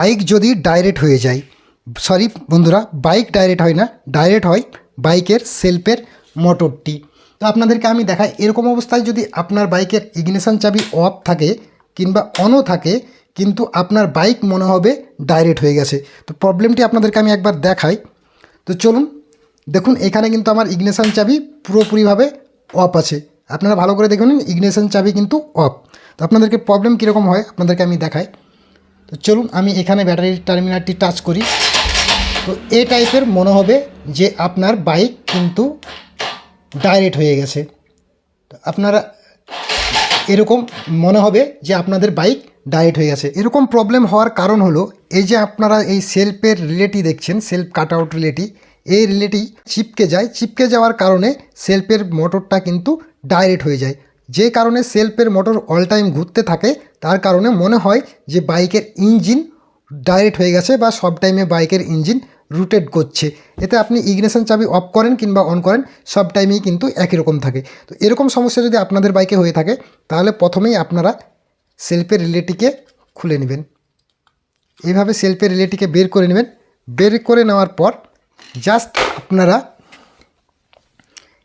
Bike যদি direct হয়ে যায় সরি বন্ধুরা, বাইক ডাইরেক্ট হয় না ডাইরেক্ট হয় বাইকের সেলফের মোটরটি তো আপনাদেরকে আমি দেখাই, এরকম অবস্থায় যদি আপনার বাইকের ইগনিশন চাবি অফ থাকে কিংবা অনও থাকে, কিন্তু আপনার বাইক মনে হবে ডাইরেক্ট হয়ে গেছে। তো প্রবলেমটি আপনাদেরকে আমি একবার দেখাই। তো চলুন, দেখুন, এখানে কিন্তু আমার ইগনিশন চাবি পুরোপুরিভাবে অফ আছে। আপনারা ভালো করে দেখুন ইগনিশন চাবি কিন্তু অফ তো আপনাদেরকে প্রবলেম কীরকম হয়, আপনাদেরকে আমি দেখাই। তো চলুন আমি এখানে ব্যাটারির টার্মিনালটি টাচ করি। তো এই টাইপের মনে হবে যে আপনার বাইক কিন্তু ডাইরেক্ট হয়ে গেছে। তো আপনারা এরকম মনে হবে যে আপনাদের বাইক ডাইরেক্ট হয়ে গেছে। এরকম প্রবলেম হওয়ার কারণ হলো, এই যে আপনারা এই সেলফের রিলেটি দেখছেন সেলফ কাট আউট রিলেটি এই রিলেটি চিপকে যায়। চিপকে যাওয়ার কারণে সেলফের মোটরটা কিন্তু ডাইরেক্ট হয়ে যায়। যে কারণে সেলফের মোটর অল টাইম ঘুরতে থাকে, তার কারণে মনে হয় যে বাইকের ইঞ্জিন ডাইরেক্ট হয়ে গেছে বা সব টাইমে বাইকের ইঞ্জিন রুটেট করছে। এতে আপনি ইগনিশন চাবি অফ করেন কিংবা অন করেন, সব টাইমেই কিন্তু একই রকম থাকে। তো এরকম সমস্যা যদি আপনাদের বাইকে হয়ে থাকে, তাহলে প্রথমেই আপনারা সেলফের রিলেটিকে খুলে নেবেন। এইভাবে সেলফের রিলেটিকে বের করে নেবেন। বের করে নেওয়ার পর জাস্ট আপনারা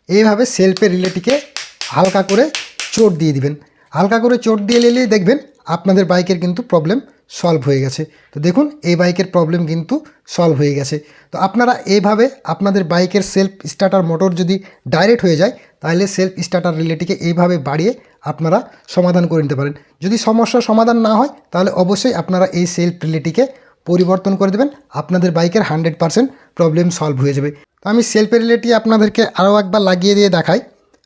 এইভাবে সেলফের রিলেটিকে হালকা করে চোট দিয়ে দিবেন। হালকা করে চোট দিয়ে নিলেই দেখবেন আপনাদের বাইকের কিন্তু প্রবলেম সলভ হয়ে গেছে। তো দেখুন, এই বাইকের প্রবলেম কিন্তু সলভ হয়ে গেছে। তো আপনারা এইভাবে আপনাদের বাইকের সেলফ স্টার্টার মোটর যদি ডাইরেক্ট হয়ে যায়, তাহলে সেলফ স্টার্টার রিলেটিকে এইভাবে বাড়িয়ে আপনারা সমাধান করে নিতে পারেন। যদি সমস্যার সমাধান না হয়, তাহলে অবশ্যই আপনারা এই সেলফ রিলেটিকে পরিবর্তন করে দেবেন। আপনাদের বাইকের হান্ড্রেড পারসেন্ট প্রবলেম সলভ হয়ে যাবে। তো আমি সেলফ রিলেটি আপনাদেরকে আরও একবার লাগিয়ে দিয়ে দেখাই।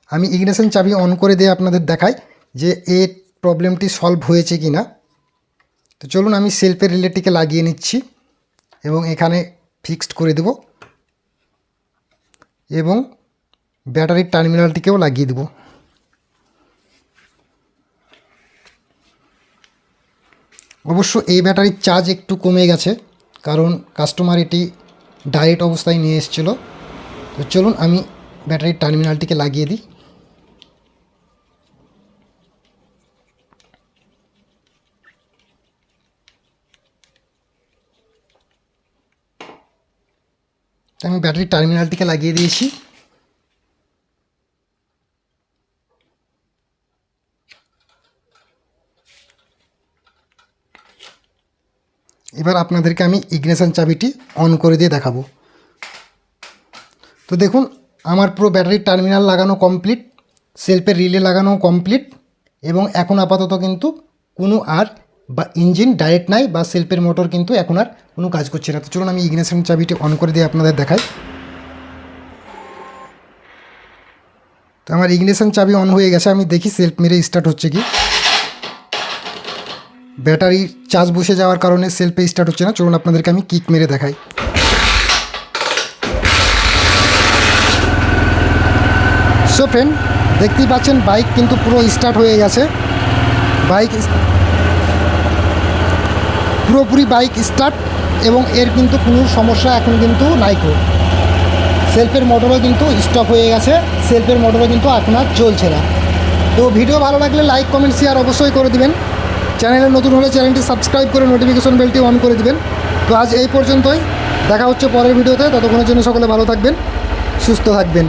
আমি ইগনিশন চাবি অন করে দিয়ে আপনাদের দেখাই যে এই প্রবলেমটি সলভ হয়েছে কি না তো চলুন আমি সেলফের রিলেটিকে লাগিয়ে নিচ্ছি এবং এখানে ফিক্সড করে দেব এবং ব্যাটারির টার্মিনালটিকেও লাগিয়ে দেব। অবশ্য এই ব্যাটারির চার্জ একটু কমে গেছে, কারণ কাস্টমার এটি ডাইরেক্ট অবস্থায় নিয়ে এসেছিল। তো চলুন আমি ব্যাটারির টার্মিনালটিকে লাগিয়ে দিই। আমি ব্যাটারির টার্মিনালটিকে লাগিয়ে দিয়েছি। এবার আপনাদেরকে আমি ইগনেশন চাবিটি অন করে দিয়ে দেখাবো। তো দেখুন, আমার পুরো ব্যাটারির টার্মিনাল লাগানো কমপ্লিট, সেলফের রিলে লাগানো কমপ্লিট, এবং এখন আপাতত কিন্তু কোনো আর বা ইঞ্জিন ডাইরেক্ট নাই বা সেলফের মোটর কিন্তু এখন আর কোনো কাজ করছে না। তো চলুন আমি ইগনেশন চাবিটি অন করে দিয়ে আপনাদের দেখাই। তো আমার ইগনিশন চাবি অন হয়ে গেছে, আমি দেখি সেলফ মেরে স্টার্ট হচ্ছে কি। ব্যাটারি চার্জ বসে যাওয়ার কারণে সেলফে স্টার্ট হচ্ছে না। চলুন আপনাদেরকে আমি কিক মেরে দেখাই। সো ফ্রেন্ড দেখতেই পাচ্ছেন বাইক কিন্তু পুরো স্টার্ট হয়ে গেছে। বাইক পুরোপুরি বাইক স্টার্ট এবং এর কিন্তু কোনো সমস্যা এখন কিন্তু নাইকো সেলফের মোটরও কিন্তু স্টপ হয়ে গেছে, সেলফের মোটরও কিন্তু এখন আর চলছে না। তো ভিডিও ভালো লাগলে লাইক কমেন্ট শেয়ার অবশ্যই করে দিবেন। চ্যানেলে নতুন হলে চ্যানেলটি সাবস্ক্রাইব করে নোটিফিকেশন বেলটি অন করে দিবেন। তো আজ এই পর্যন্তই। দেখা হচ্ছে পরের ভিডিওতে। ততক্ষণের জন্য সকলে ভালো থাকবেন, সুস্থ থাকবেন।